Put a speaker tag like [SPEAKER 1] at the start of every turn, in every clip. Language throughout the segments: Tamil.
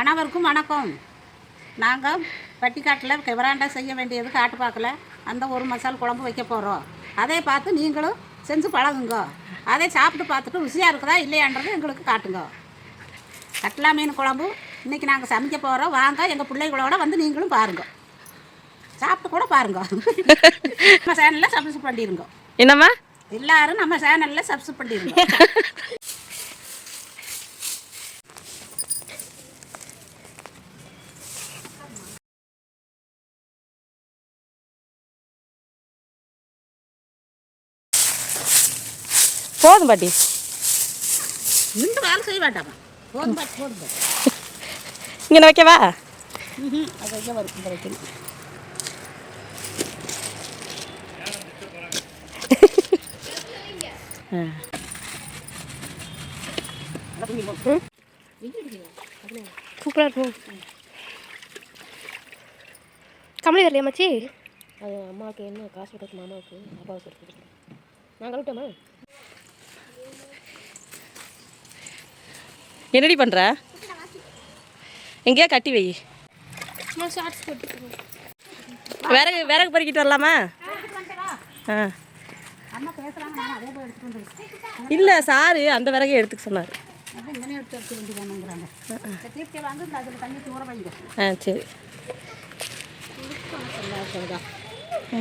[SPEAKER 1] அனைவருக்கும் வணக்கம். நாங்கள் பட்டிக்காட்டில் விவராண்டா செய்ய வேண்டியது காட்டுப்பாக்கில் அந்த ஒரு மசால் குழம்பு வைக்க போகிறோம் அதை பார்த்து நீங்களும் செஞ்சு பழகுங்க. அதை சாப்பிட்டு பார்த்துட்டு ருசியாக இருக்குதா இல்லையான்றது எங்களுக்கு காட்டுங்க. கட்லா மீன் குழம்பு இன்றைக்கி நாங்கள் சமைக்க போகிறோம் வாங்க எங்கள் பிள்ளைகளோட வந்து நீங்களும் பாருங்க. சாப்பிட்டு கூட பாருங்க. நம்ம சேனலில் சப்ஸ்கிரைப் பண்ணிடுங்க
[SPEAKER 2] என்னம்மா?
[SPEAKER 1] எல்லாரும் நம்ம சேனலில் சப்ஸ்கிரைப் பண்ணிடுங்க
[SPEAKER 2] போதும் பாட்டி.
[SPEAKER 1] நின்று வேலை செய்ய வேண்டாமா? போதும் பாட்டு போதும்
[SPEAKER 2] இங்கே வைக்கவா?
[SPEAKER 1] ம்ஹும். அது வைக்க வரும் இந்த வைக்கணும்
[SPEAKER 3] சூப்பராக இருக்கும் கமலி வரலையா மச்சி?
[SPEAKER 4] அது அம்மாவுக்கு என்ன காசு கொடுக்கு மாமாவுக்கு அப்பாவுக்கு நான்
[SPEAKER 2] என்னடி பண்ணுற எங்கேயா கட்டி வை. விறகு விறகு பறிக்கிட்டு வரலாமா? ஆ. இல்லை சாரு அந்த விறகை எடுத்துக்க சொன்னார்.
[SPEAKER 1] அதான் இங்கனே எடுத்து எடுத்து வேண்டி வேணுங்கிறாங்க தீர்த்தியை வாங்க இந்த அதில் தண்ணி தூர வைங்க
[SPEAKER 2] ஆ சரி ஆ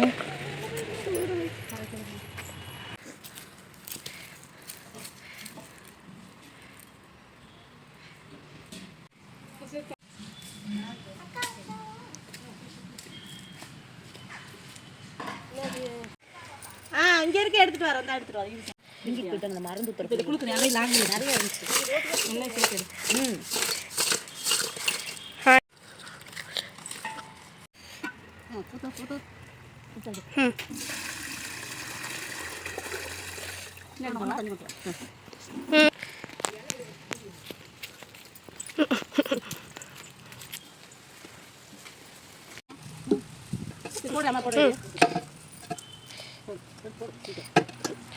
[SPEAKER 2] இங்கே இருக்க எடுத்துகிட்டு வரேன் தான் எடுத்துகிட்டு வரேன்
[SPEAKER 4] இங்கே. போயிட்டு அந்த மருந்து தரப்பு
[SPEAKER 1] குளுக்கு நிறைய லாங்க நிறைய இருந்துச்சு. நல்லா சேர்த்து
[SPEAKER 4] ம்.
[SPEAKER 1] புது புது
[SPEAKER 3] ம்.
[SPEAKER 1] தண்ணி ஊற்றுறேன் போடு அம்மா போடு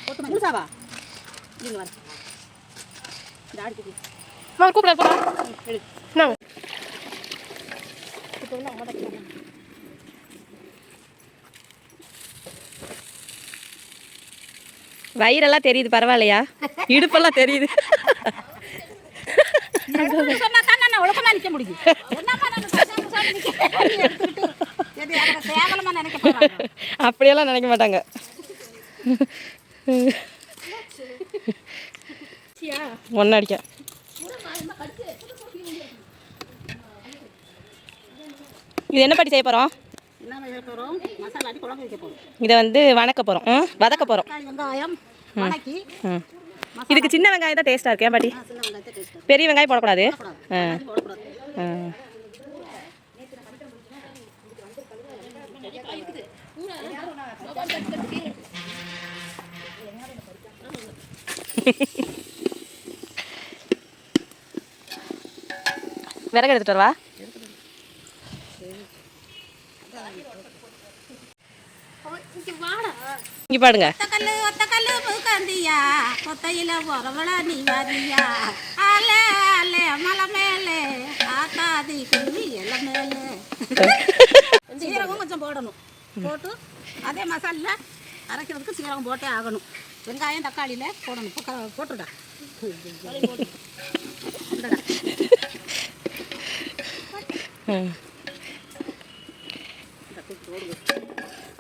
[SPEAKER 1] போட்டு முழுசாவா இருங்க வர இந்த ஆடிக்கு
[SPEAKER 3] அம்மா கூப்பிட போகலாம் என்ன இப்போ வந்து அம்மா தான்
[SPEAKER 2] வயிறெல்லாம் தெரியுது பரவாயில்லையா இடுப்பெல்லாம் தெரியுது அப்படியெல்லாம் நினைக்க மாட்டாங்க. அடிக்க. இது என்ன பாட்டி செய்ய போகிறோம் இதை வந்து வணக்க போகிறோம் ம் வதக்க போகிறோம் இதுக்கு சின்ன வெங்காயம் தான் டேஸ்ட்டாக இருக்கேன் பாட்டி?
[SPEAKER 1] சின்ன வெங்காயத்தை டேஸ்ட்
[SPEAKER 2] பெரிய வெங்காயம் போடக்கூடாது? ஆ
[SPEAKER 1] போடக்கூடாது
[SPEAKER 2] ஆ விறகு எடுத்துட்டு வரவா? இங்கே பாடுங்க.
[SPEAKER 1] கொத்தையில போறவள நீ வாதியா ஆலே ஆலே மலை மேலே. ஆத்தாதி குருவி எல்ல மேலே. சீரகம் கொஞ்சம் போடணும். போட்டு அதே மசாலில் அரைக்கிறதுக்கு சீரகம் போட்டே ஆகணும். வெங்காயம் தக்காளியில் போடணும். போட்டுடா.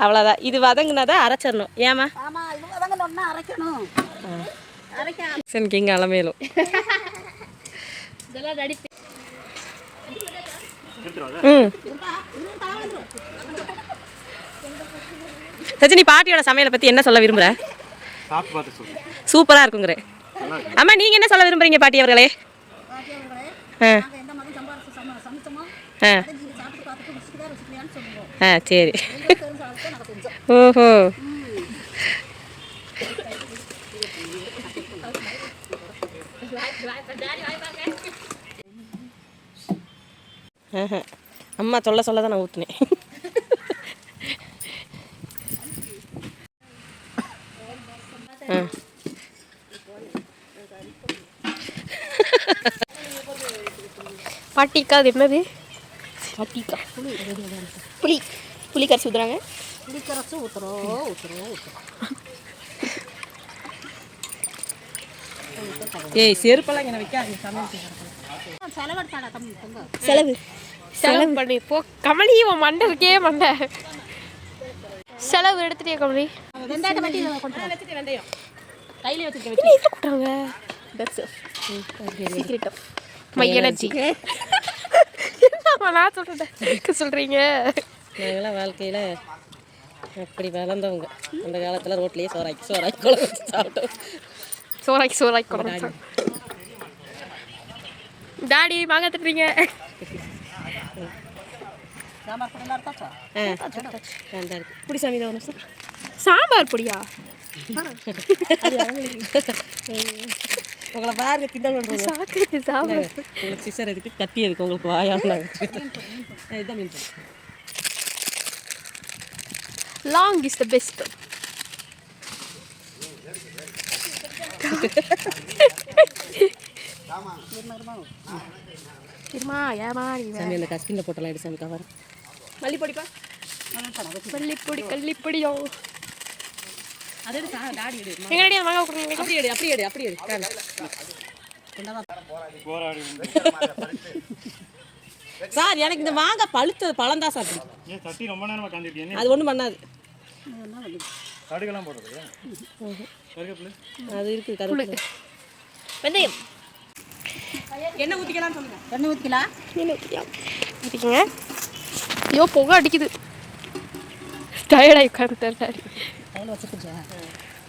[SPEAKER 2] அவ்வளோதான் இது வதங்குனதை அரைச்சிடணும். ஏமா
[SPEAKER 1] ஆமா இது வதங்கணும்னா அரைக்கணும். அரைக்க
[SPEAKER 2] எனக்கு இங்கே அலமேலும்.
[SPEAKER 3] இதெல்லாம் ரெடி
[SPEAKER 2] ம். சச்சினி பாட்டியோட சமையலை பற்றி என்ன சொல்ல விரும்புகிற சூப்பராக இருக்குங்கிற. அம்மா நீங்கள் என்ன சொல்ல விரும்புறீங்க பாட்டி அவர்களே? ஆ
[SPEAKER 1] நாங்கள் எந்த மாதிரி சம்பாரிச்சு சம சமைச்சோமோ
[SPEAKER 2] ஆ. ஆ சரி. ஓஹோ. அம்மா சொல்ல சொல்ல தான் நான் ஊற்றுனேன் ஆ.
[SPEAKER 3] பாட்டிக்கா அது என்னது? பாட்டிக்கா புளி புளி கரைச்சி ஊற்றுறாங்க
[SPEAKER 1] புளிக்கரைச்சி ஊற்றுறோம் ஊற்றுறோம் ஊற்றுறோம்
[SPEAKER 5] ஏய் செருப்பெல்லாம்
[SPEAKER 1] தம்பி தங்க
[SPEAKER 3] செலவு. செலவு பண்ணி போ கமலி உன் மண்டை இருக்கே மண்டை. செலவு எடுத்துட்டே கமலி?
[SPEAKER 5] கையில வச்சுட்டு
[SPEAKER 3] என்ன இது போட்டாங்க சீக்ரெட் ஆஃப் மை எனர்ஜி என்ன நான் சொல்கிறேன் சொல்கிறீங்க
[SPEAKER 2] நாங்களாம் வாழ்க்கையில் அப்படி வளர்ந்தவங்க. அந்த காலத்தில் ரோட்லேயே சோறாக்கி சோறாக்கி குழம்பு வச்சு சாப்பிட்டோம்.
[SPEAKER 3] சோறாக்கி சோறாக்கி குழம்பு டாடி வாங்க திட்டுறீங்க.
[SPEAKER 2] சாமி தான்
[SPEAKER 3] சாம்பார் பொடியா?
[SPEAKER 2] உங்களை பாருங்க கிண்டல் பண்ணுறோம்
[SPEAKER 3] சாக்கு சாம்பார்
[SPEAKER 2] உங்களுக்கு சிசர் இருக்கு கத்தி இருக்கு உங்களுக்கு வாயாங்க இதுதான் மீன்.
[SPEAKER 3] லாங் இஸ் த பெஸ்ட் இருமா ஏமா
[SPEAKER 2] சாமி அந்த கஸ்கின்ல போட்டலாம் எடு சாமி கவர்
[SPEAKER 3] மல்லிப்பொடிப்பா மல்லிப்பொடி கள்ளிப்பொடியோ
[SPEAKER 2] அது எடு சா- டாடி எடு
[SPEAKER 3] எங்கடி வாங்க கொடுங்க
[SPEAKER 2] அப்படி எடு அப்படி எடு அப்படி எடு. காணு. சார் எனக்கு இந்த மாங்காய் பழுத்தது பழந்தா சார் பிடிக்கும்.
[SPEAKER 6] ஏன் தட்டி ரொம்ப நேரமா
[SPEAKER 2] அது ஒன்றும் பண்ணாது.
[SPEAKER 6] கடுகெல்லாம் போடுறது
[SPEAKER 2] அது இருக்குது கருவேப்பிலை
[SPEAKER 3] வெந்தயம்.
[SPEAKER 2] எண்ணெய் ஊற்றிக்கலாம் சொல்லுங்க.
[SPEAKER 1] எண்ணெய் ஊற்றிக்கலாம்
[SPEAKER 3] ஊற்றிக்கங்க ஐயோ புகை அடிக்குது. டயர்டாகி உட்காந்துட்டேன் டாடி
[SPEAKER 1] கையில் வச்சுக்கிச்சா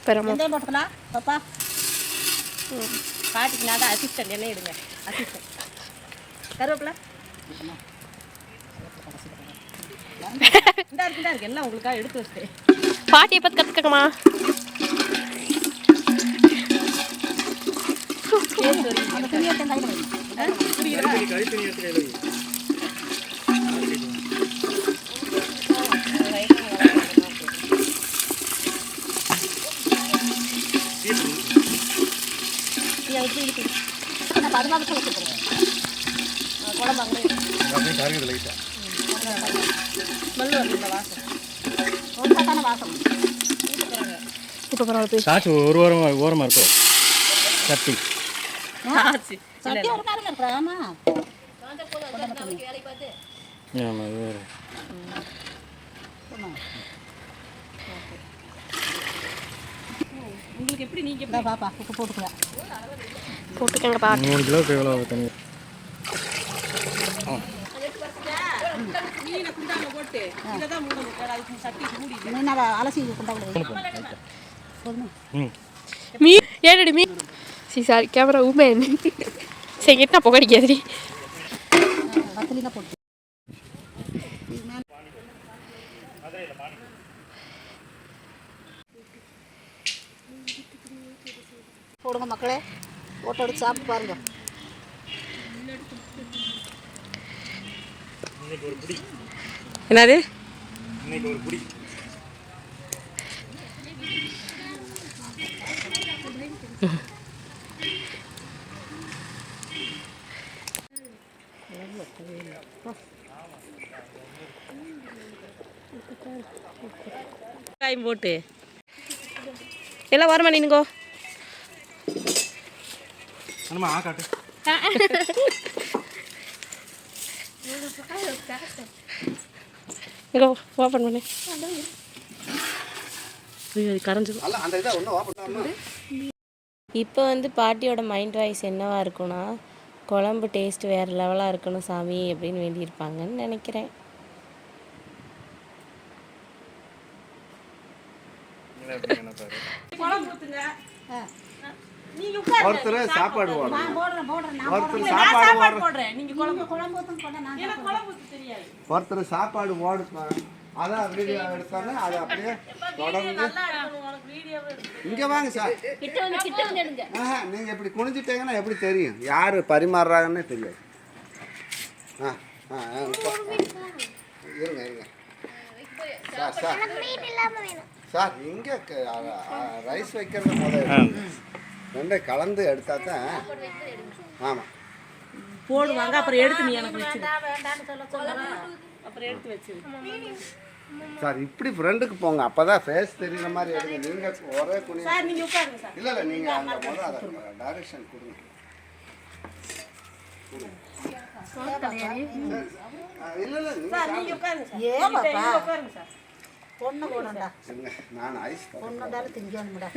[SPEAKER 3] பெறமா.
[SPEAKER 1] வெந்தயம் போட்டுக்கலாம் பாப்பா
[SPEAKER 2] பாட்டிக்கு நான் தான் அசிஸ்டன்ட் எண்ணெய் எடுங்க அசிஸ்டன்ட் கருவேப்பிலை? இந்தா இருக்கு இந்தா இருக்கு. எல்லாம் உங்களுக்காக எடுத்து வச்சிட்டேன்.
[SPEAKER 3] பாட்டியை பார்த்து கற்றுக்கமா
[SPEAKER 1] அந்த துணி எடுத்து கையில் வைங்க
[SPEAKER 6] கைத்தறி எடுத்து கையில் வை.
[SPEAKER 1] நம்ம அது மாதிரி வச்சு போடுவோம்
[SPEAKER 6] அப்படியே கருகுது லைட்டா
[SPEAKER 2] ஸ்மெல் வருது இந்த வாசம்
[SPEAKER 1] ரொம்ப தானே வாசம்
[SPEAKER 3] இப்போ பரவாயில்ல
[SPEAKER 6] சாச்சு ஒரு ஓரமா ஓரமா இருக்கும் சட்டி.
[SPEAKER 1] ஆமாம்
[SPEAKER 6] ஆமா இது
[SPEAKER 2] உங்களுக்கு எப்படி நீங்க
[SPEAKER 1] இந்த பாப்பா உப்பு போட்டுக்கலாம்
[SPEAKER 3] போட்டுக்கங்க பாட்டி
[SPEAKER 6] மூணு கிலோவுக்கு எவ்வளோ தண்ணி?
[SPEAKER 2] மீனை குண்டாங்க போட்டு இதை தான் மூணு அதுக்கு சட்டி மூடி
[SPEAKER 1] நீ என்ன அலசி கொண்டாவில் வை போதுமா?
[SPEAKER 6] ம்.
[SPEAKER 3] மீ ஏடடி மீ? சி சாரி கேமரா உமேன் சரி என்ன புகடிக்காதுடி.
[SPEAKER 1] வத்தலினா போட்டு. போடுங்க மக்களே. எடுத்து சாப்பிட்டு பாருங்க.
[SPEAKER 5] என்னது?
[SPEAKER 6] இன்னைக்கு ஒரு புடி
[SPEAKER 5] காயம் போட்டு. எல்லாம் வருமா நீனுங்கோ
[SPEAKER 6] என்னம்மா ஆ காட்டு
[SPEAKER 5] இங்கே ஓப்பன் பண்ணு. ஐயோ அது கரைஞ்சிடும்
[SPEAKER 7] இப்போ வந்து பாட்டியோட மைண்ட் வாய்ஸ் என்னவா இருக்கும்னா குழம்பு டேஸ்ட் வேறு லெவலாக இருக்கணும் சாமி அப்படின்னு வேண்டியிருப்பாங்கன்னு நினைக்கிறேன்.
[SPEAKER 8] ஒருத்தர் சாப்பாடு ஒருத்தர் சாப்பாடு ஒருத்தர் சாப்பாடு போடுப்பாங்க அதான் வீடியோ எடுத்தாங்க அது அப்படியே தொடர்ந்து இங்க வாங்க சார். நீங்க இப்படி குனிஞ்சிட்டீங்கன்னா எப்படி தெரியும்? யாரு பரிமாறுறாங்கன்னே தெரியாது. ஆ ஆ. இருங்க இருங்க. Sir sir. சார் இங்க ரைஸ் வைக்கிறது முதல்ல ரெண்டே கலந்து எடுத்தா தான் ஆமாம்
[SPEAKER 4] போடுவாங்க அப்புறம் எடுத்து நீ எனக்கு வச்சு
[SPEAKER 1] வேண்டாம்னு சொல்ல சொல்லுங்க
[SPEAKER 4] அப்புறம் எடுத்து வச்சு
[SPEAKER 8] சார் இப்படி ஃப்ரெண்டுக்கு போங்க. அப்பதான் ஃபேஸ் தெரியுற மாதிரி எடுங்க. நீங்க ஒரே குனி
[SPEAKER 4] சார் நீங்க உட்காருங்க சார்.
[SPEAKER 8] இல்ல இல்ல நீங்க அந்த முதல்ல அதை டைரக்ஷன் கொடுங்க. இல்ல இல்ல
[SPEAKER 4] சார் நீங்க உட்காருங்க சார்.
[SPEAKER 1] ஏன் பாப்பா?
[SPEAKER 4] நீங்க உட்காருங்க சார்.
[SPEAKER 1] பொண்ணு
[SPEAKER 8] இருங்க, நான் ஐஸ் தரேன்.
[SPEAKER 1] பொண்ணுண்டாலும் திங்கணும்டா.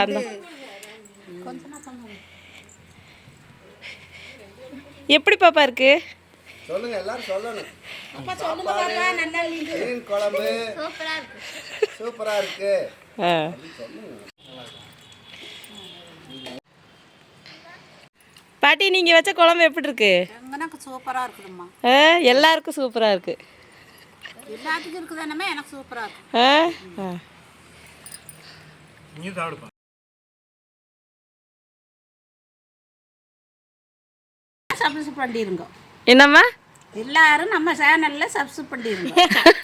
[SPEAKER 2] அந்த எப்படி பாப்பா இருக்கு?
[SPEAKER 8] சொல்லுங்க எல்லாரும் சொல்லணும். குழம்பு. சூப்பரா இருக்கு.
[SPEAKER 2] பாட்டி நீங்க வச்ச குழம்பு எப்படி இருக்கு
[SPEAKER 1] எனக்கு சூப்பரா இருக்குதும்மா.
[SPEAKER 2] ஆ, எல்லாருக்கும் சூப்பரா இருக்கு.
[SPEAKER 1] எல்லாத்துக்கும் இருக்குதானமே எனக்கு சூப்பரா இருக்கு.
[SPEAKER 2] ஆ?
[SPEAKER 1] சப்ஸ்கிரைப் பண்ணிருங்க.
[SPEAKER 2] என்னம்மா?
[SPEAKER 1] எல்லாரும் நம்ம சேனல்ல சப்ஸ்கிரைப் பண்ணிருங்க.